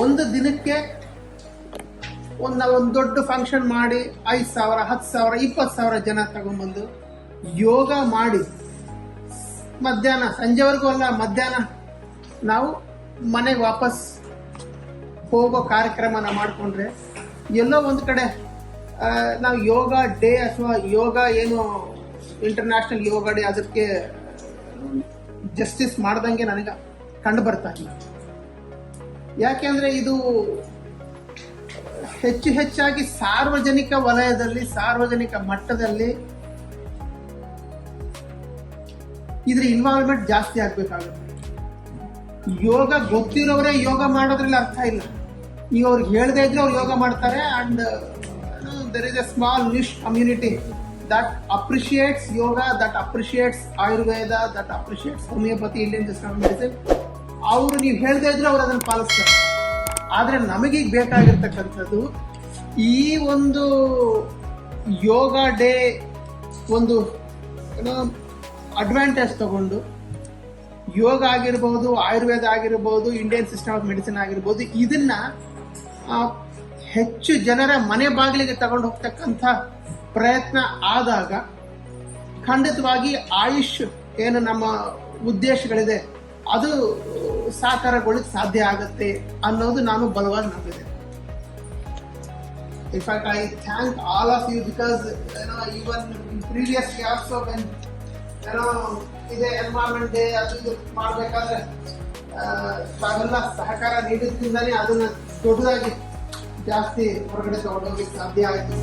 ಒಂದು ದಿನಕ್ಕೆ ಒಂದು ನಾವು ಒಂದು ದೊಡ್ಡ ಫಂಕ್ಷನ್ ಮಾಡಿ ಐದು ಸಾವಿರ, ಹತ್ತು ಸಾವಿರ, ಇಪ್ಪತ್ತು ಸಾವಿರ ಜನ ತಗೊಂಡ್ಬಂದು ಯೋಗ ಮಾಡಿ ಮಧ್ಯಾಹ್ನ, ಸಂಜೆವರೆಗೂ ಅಲ್ಲ, ಮಧ್ಯಾಹ್ನ ನಾವು ಮನೆಗೆ ವಾಪಸ್ ಹೋಗೋ ಕಾರ್ಯಕ್ರಮನ ಮಾಡಿಕೊಂಡ್ರೆ ಎಲ್ಲೋ ಒಂದು ಕಡೆ ನಾವು ಯೋಗ ಡೇ ಅಥವಾ ಯೋಗ ಏನು ಇಂಟರ್ನ್ಯಾಷನಲ್ ಯೋಗ ಡೇ ಅದಕ್ಕೆ ಜಸ್ಟಿಸ್ ಮಾಡ್ದಂಗೆ ನನಗೆ ಕಂಡು ಬರ್ತಾ ಇಲ್ಲ. ಯಾಕೆಂದ್ರೆ ಇದು ಹೆಚ್ಚು ಹೆಚ್ಚಾಗಿ ಸಾರ್ವಜನಿಕ ವಲಯದಲ್ಲಿ, ಸಾರ್ವಜನಿಕ ಮಟ್ಟದಲ್ಲಿ ಇದ್ರ ಇನ್ವಾಲ್ವ್ಮೆಂಟ್ ಜಾಸ್ತಿ ಆಗ್ಬೇಕಾಗುತ್ತೆ. ಯೋಗ ಗೊತ್ತಿರೋರೇ ಯೋಗ ಮಾಡೋದ್ರಲ್ಲಿ ಅರ್ಥ ಇಲ್ಲ. ಈಗ ಅವ್ರಿಗೆ ಹೇಳದೇ ಇದ್ರೆ ಅವ್ರು ಯೋಗ ಮಾಡ್ತಾರೆ and there is a small niche community that appreciates yoga that appreciates Ayurveda that appreciates homeopathy Indian system medicine ಅವರು ನೀವು ಹೇಳದೇ ಇದ್ರೆ ಅವ್ರು ಅದನ್ನು ಪಾಲಿಸ್ತಾರೆ. ಆದರೆ ನಮಗೀಗ ಬೇಕಾಗಿರ್ತಕ್ಕಂಥದ್ದು ಈ ಒಂದು ಯೋಗ ಡೇ ಒಂದು, ಏನೋ ಅಡ್ವಾಂಟೇಜ್ ತಗೊಂಡು ಯೋಗ ಆಗಿರ್ಬೋದು, ಆಯುರ್ವೇದ ಆಗಿರ್ಬೋದು ಇಂಡಿಯನ್ ಸಿಸ್ಟಮ್ ಆಫ್ ಮೆಡಿಸಿನ್ ಆಗಿರ್ಬೋದು, ಇದನ್ನ ಹೆಚ್ಚು ಜನರ ಮನೆ ಬಾಗಿಲಿಗೆ ತಗೊಂಡು ಹೋಗ್ತಕ್ಕಂಥ ಪ್ರಯತ್ನ ಆದಾಗ ಖಂಡಿತವಾಗಿ ಆಯುಷ್ ಏನು ನಮ್ಮ ಉದ್ದೇಶಗಳಿದೆ, ಅದು ಸಾಕಾರಗೊಳ್ಳಕ್ಕೆ ಸಾಧ್ಯ ಆಗುತ್ತೆ ಅನ್ನೋದು ನಾನು ಬಲವಾಗಿ ನಂಬಿದೆ. In fact, I all all of you because you know even know ಇದೇ ಎನ್ವೈರನ್ಮೆಂಟ್ ಡೇ ಅದು ಇದು ಮಾಡಬೇಕಾದ್ರೆ ತಾವೆಲ್ಲ ಸಹಕಾರ ನೀಡಿದ್ರಿಂದನೇ ಅದನ್ನ ದೊಡ್ಡದಾಗಿ ಜಾಸ್ತಿ ಹೊರಗಡೆ ತಗೊಂಡೋಗ್ಲಿಕ್ಕೆ ಸಾಧ್ಯ ಆಯಿತು.